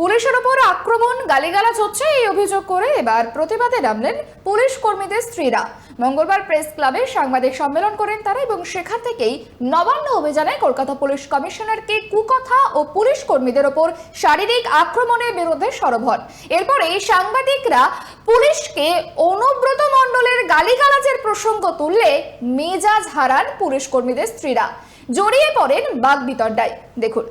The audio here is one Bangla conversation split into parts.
পুলিশের ওপর আক্রমণ, গালিগালাজ হচ্ছে এই অভিযোগ করে এবার প্রতিবাদে নামলেন পুলিশ কর্মীদের স্ত্রীরা। মঙ্গলবার প্রেস ক্লাবে সাংবাদিক সম্মেলন করেন তারা এবং সেখান থেকেই নবান্ন অভিযানে কলকাতা পুলিশ কমিশনারকে কুকথা ও পুলিশ কর্মীদের ওপর শারীরিক আক্রমণের বিরুদ্ধে সরব হন। এরপরে সাংবাদিকরা পুলিশকে অনুব্রত মণ্ডলের গালিগালাজের প্রসঙ্গ তুললে মেজাজ হারান পুলিশ কর্মীদের স্ত্রীরা। জড়িয়ে পড়েন বাগবিতণ্ডায়। দেখুন।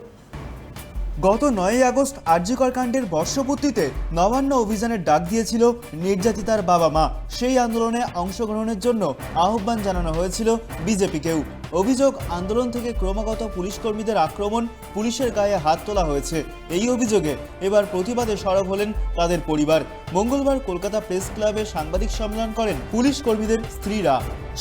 গত নয়ই আগস্ট আর্যিকর কাণ্ডের বর্ষপূর্তিতে নবান্ন অভিযানের ডাক দিয়েছিল নির্যাতিতার বাবা মা। সেই আন্দোলনে অংশগ্রহণের জন্য আহ্বান জানানো হয়েছিল বিজেপিকেও অভিযোগ, আন্দোলন থেকে ক্রমাগত পুলিশ কর্মীদের আক্রমণ, পুলিশের গায়ে হাত তোলা হয়েছে। এই অভিযোগে এবার প্রতিবাদে সরব হলেন তাদের পরিবার। মঙ্গলবার কলকাতা প্রেস ক্লাবে সাংবাদিক সম্মেলন করেন পুলিশ কর্মীদের স্ত্রীরা।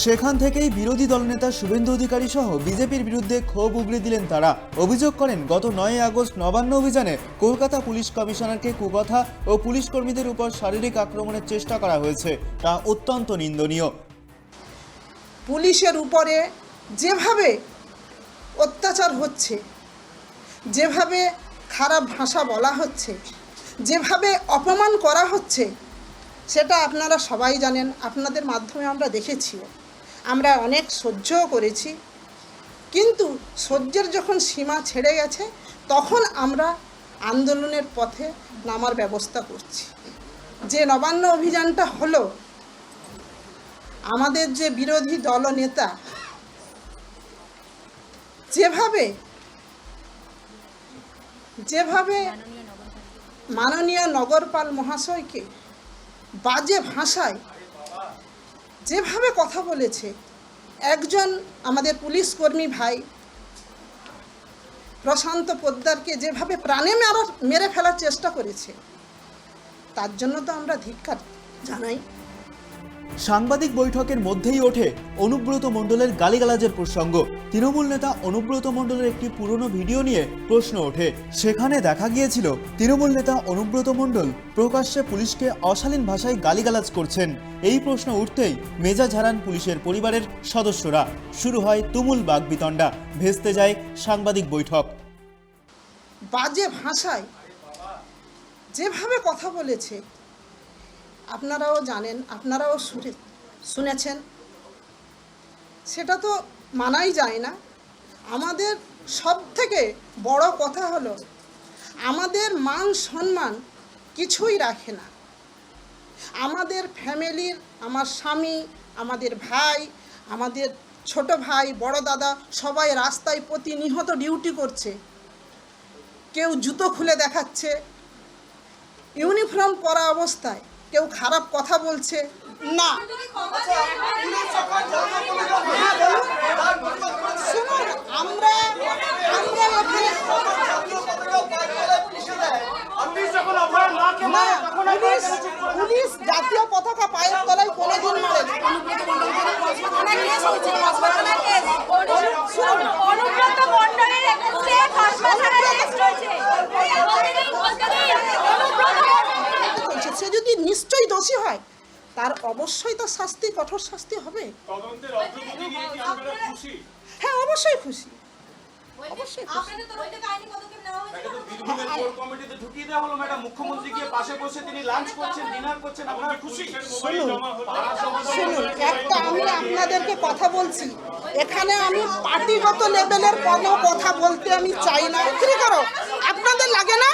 সেখান থেকেই বিরোধী দলনেতা শুভেন্দু অধিকারী সহ বিজেপির বিরুদ্ধে ক্ষোভ উগড়ে দিলেন তারা। অভিযোগ করেন, গত নয় আগস্ট নবান্ন অভিযানে কলকাতা পুলিশ কমিশনারকে কুকথা ও পুলিশ কর্মীদের উপর শারীরিক আক্রমণের চেষ্টা করা হয়েছে। তা অত্যন্ত নিন্দনীয়। পুলিশের উপরে যেভাবে অত্যাচার হচ্ছে, যেভাবে খারাপ ভাষা বলা হচ্ছে, যেভাবে অপমান করা হচ্ছে, সেটা আপনারা সবাই জানেন, আপনাদের মাধ্যমে আমরা দেখেছিও আমরা অনেক সহ্যও করেছি। কিন্তু সহ্যের যখন সীমা ছেড়ে গেছে, তখন আমরা আন্দোলনের পথে নামার ব্যবস্থা করছি। যে নবান্ন অভিযানটা হলো, আমাদের যে বিরোধী দলনেতা যেভাবে যেভাবে মাননীয় নগরপাল মহাশয়কে বাজে ভাষায় যেভাবে কথা বলেছে, একজন আমাদের পুলিশ কর্মী ভাই প্রশান্ত পোদ্দারকে যেভাবে প্রাণে মেরা ফেলার চেষ্টা করেছে, তার জন্য তো আমরা ধিক্কার জানাই। সাংবাদিক বৈঠকের মধ্যেই ওঠে অনুব্রত মণ্ডলের গালিগালাজের প্রসঙ্গ। তৃণমূল নেতা অনুব্রত মণ্ডলের একটি পুরনো ভিডিও নিয়ে প্রশ্ন ওঠে। সেখানে দেখা গিয়েছিল, তৃণমূল নেতা অনুব্রত মণ্ডল প্রকাশ্যে পুলিশকে অশালীন ভাষায় গালিগালাজ করছেন। এই প্রশ্ন উঠতেই মেজাজ হারান পুলিশের পরিবারের সদস্যরা। শুরু হয় তুমুল বাগবিতণ্ডা। ভেস্তে যায় সাংবাদিক বৈঠক। বাজে ভাষায় যেভাবে কথা বলেছে আপনারাও জানেন, আপনারাও শুনে, শুনেছেন। সেটা তো মানাই যায় না। আমাদের সব থেকে বড় কথা হলো, আমাদের মান সম্মান কিছুই রাখে না। আমাদের ফ্যামিলির আমার স্বামী, আমাদের ভাই, আমাদের ছোট ভাই, বড় দাদা সবাই রাস্তায় প্রতিনিহত ডিউটি করছে। কেউ জুতো খুলে দেখাচ্ছে। ইউনিফর্ম পরা অবস্থায় কেউ খারাপ কথা বলছে? না। শুনুন আমরা পুলিশ জাতীয় পতাকা পায়ের তলায় কোনোদিন মারে না। শুনুন, অনুব্রত হয়েছে অনুব্রত বলছে, সে যদি নিশ্চয়ই দোষী হয় তার অবশ্যই তো শাস্তি কঠোর শাস্তি হবে। হ্যাঁ অবশ্যই খুশি। অবশ্যই একটা আমি আপনাদেরকে কথা বলছি। এখানে আমি পার্টিগত লেভেলের কোনো কথা বলতে আমি চাই না। কি করো। আপনাদের লাগে না?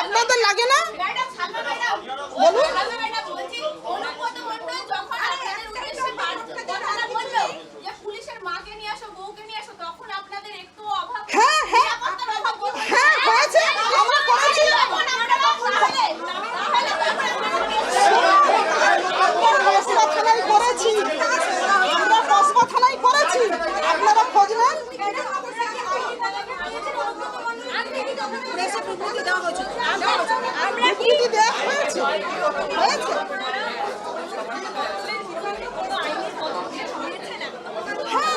আপনাদের লাগে না ম্যাডাম সালমা ম্যাডাম বলুন। সালমা ম্যাডাম বলছি অনুব্রত মণ্ডল যখন আপনাদের উদ্দেশ্যে বার্তা কথাটা বলল যে পুলিশের মাকে নিয়ে আসো বউকে নিয়ে আসো তখন আপনাদের একটু অভাব হ্যাঁ, হ্যাঁ। নিরাপত্তার অভাব বোধ হয়েছে। হ্যাঁ, হয়েছে। আমরা করেছি। তখন আমরা তাহলে তাহলে আমরা কসবা থানায় করেছি আমরা কসবা থানায় করেছি হ্যাঁ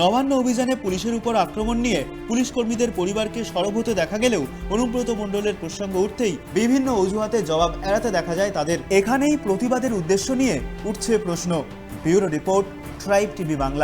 নবান্ন অভিযানে পুলিশের উপর আক্রমণ নিয়ে পুলিশ কর্মীদের পরিবারকে সরব হতে দেখা গেলেও অনুব্রত মণ্ডলের প্রসঙ্গ উঠতেই বিভিন্ন অজুহাতে জবাব এড়াতে দেখা যায় তাদের। এখানেই প্রতিবাদের উদ্দেশ্য নিয়ে উঠছে প্রশ্ন। Bureau report, Tribe TV Bangla.